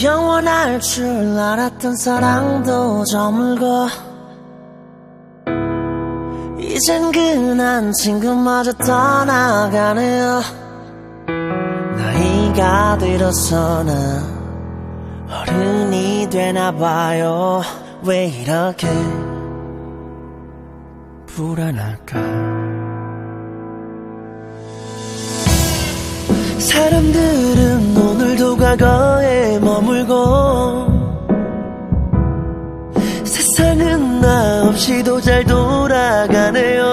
영원할 줄 알았던 사랑도 저물고 이젠 그난 친구마저 떠나가네요. 나이가 들어서 나 어른이 되나봐요. 왜 이렇게 불안할까? 사람들은 오늘도 과거에 세상은 나 없이도 잘 돌아가네요.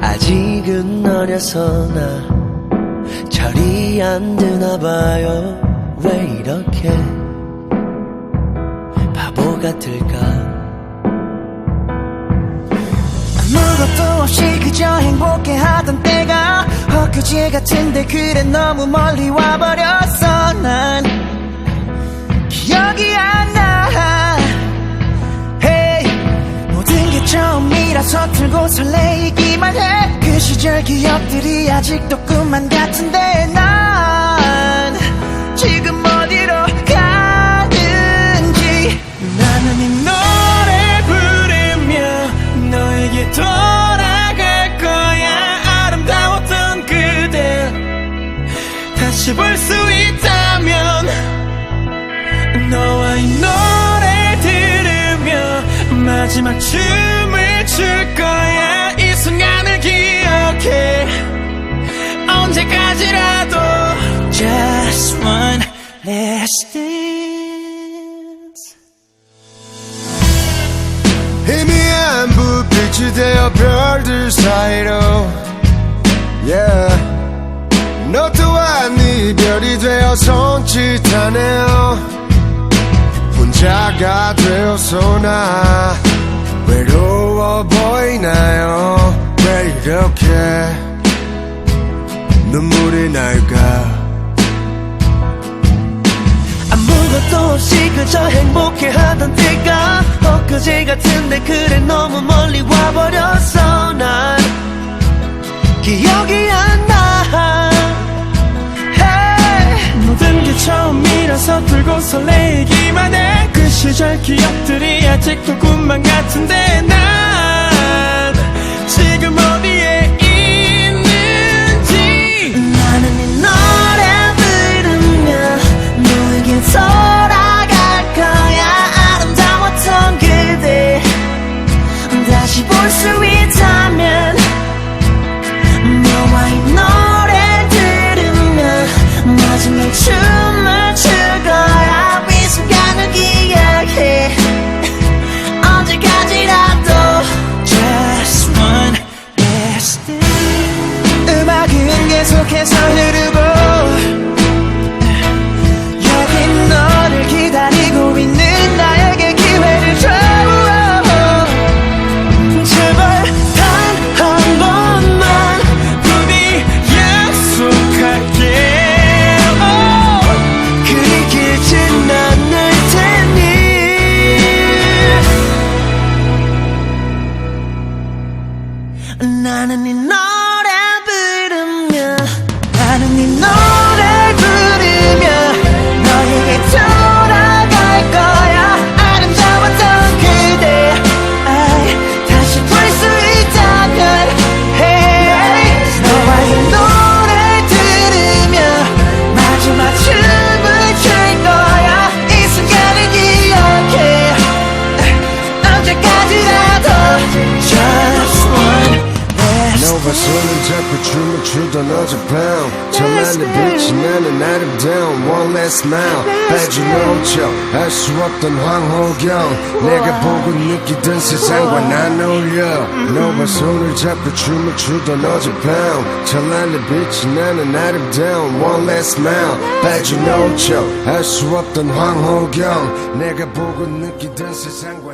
아직은 어려서 나 철이 안 드나 봐요. 왜 이렇게 바보 같을까? 아무것도 없이 그저 행복해 하던 때가 엊그제 같은데 그래 너무 멀리 와버렸어 설레이기만 해. 그 시절 기억들이 아직도 꿈만 같은데 난 지금 어디로 가는지. 나는 이 노래 부르며 너에게 돌아갈 거야. 아름다웠던 그대 다시 볼 수 있다면 너와 이 노래 들으며 마지막 춤 을출 거야 이 순간을 기억해. 언제까지라도 Just one last dance. 희미한 불빛이 되어 별들 사이로. Yeah. 너 또한 이별이 되어 손짓하네요. 혼자가 되어서 나 외로워 보이나요? 왜 이렇게 눈물이 날까? 아무것도 없이 그저 행복해하던 때가 엊그제 같은데 그래 너무 멀리 와버렸어 난. 기억이 안나. Hey. 모든 게 처음이라서 들고 설레기만 해. 그 시절 기억들이 아직도 꿈만 같 음악은 계속해서 흐르고 여기 너를 기다리고 있는 나에게 기회를 줘. 제발 단 한 번만 부디 약속할게. oh, 그리 길진 않을 테니. 나는 이노 잡고 춤을 추던 어젯밤 찬란한 빛이 나는 아름다운 one last smile 빠져놓죠 알수 없던 황홀경 내가 보고 느끼던 세상과 난 어울려 너와 손을 잡고 춤을 추던 어젯밤 찬란한 빛이 나는 아름다운 one last smile 빠져놓죠 알수 없던 황홀경 내가 보고 느끼던 세상과 난